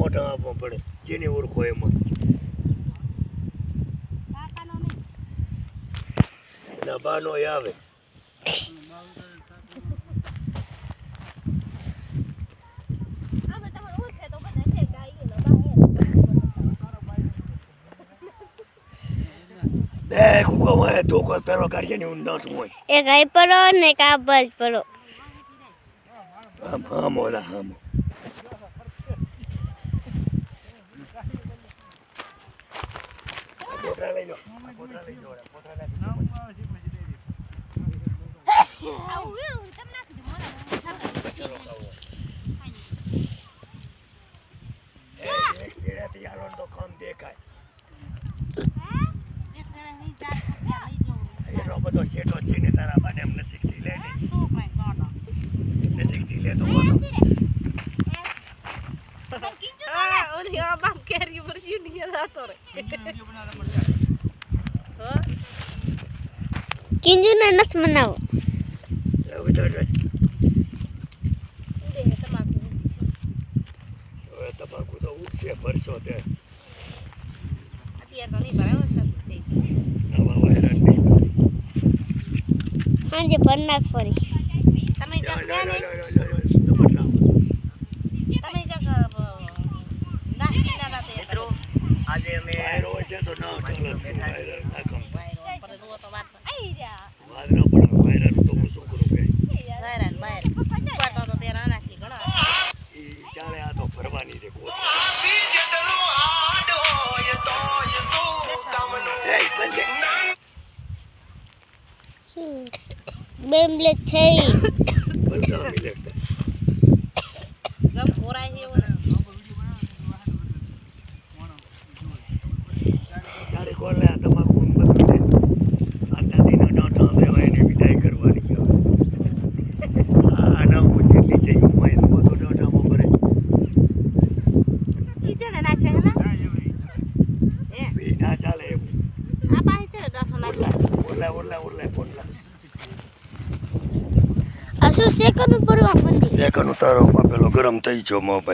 મોઢા આપવા પડે જેને ઓળખો એમાં એના બાનો આવે. બે કુકો હોય ધોકો પેલો કાઢીએ હું નાઠું હોય. એક આઈ પડો ને એક આ બસ પડો. આમ ઓલા લઈ લો. લઈ લો. લઈ બધો શેઠો છે. કિંજુ ને નસ મનાવો વિચાર જાય. તમાકુ? તો ઉગશે ભરશો તે. સાંજે ભર નાખ ફરી. તમે લો, લો, લો, લો, લો, તમાકુ. આજે અમે છે તો ના ચાલે ચાલે આ તો ફરવાની છે બે મિનિટ છે બધા મિનિટ ગમ ખોરાય છે એવું ને ત્યારે કોણ લે આ તમાકુ ને બધું ને આ દાદીનો ડોટો સેવાય એની વિદાય કરવાની છે હવે. આ ના હું જેટલી જઈ હું એનું બધું ડોટામાં ભરે ઈ છે ને નાચે હે ને એ ભી ના ચાલે એવું. આ પાસે છે નાચે ઓરલા ઓરલા ઓરલા ઓરલા આ શું સેકન્ડ પડવા મંડી સેકન્ડ ઉતારો પેલો ગરમ થઈ ગયો મોબાઈલ.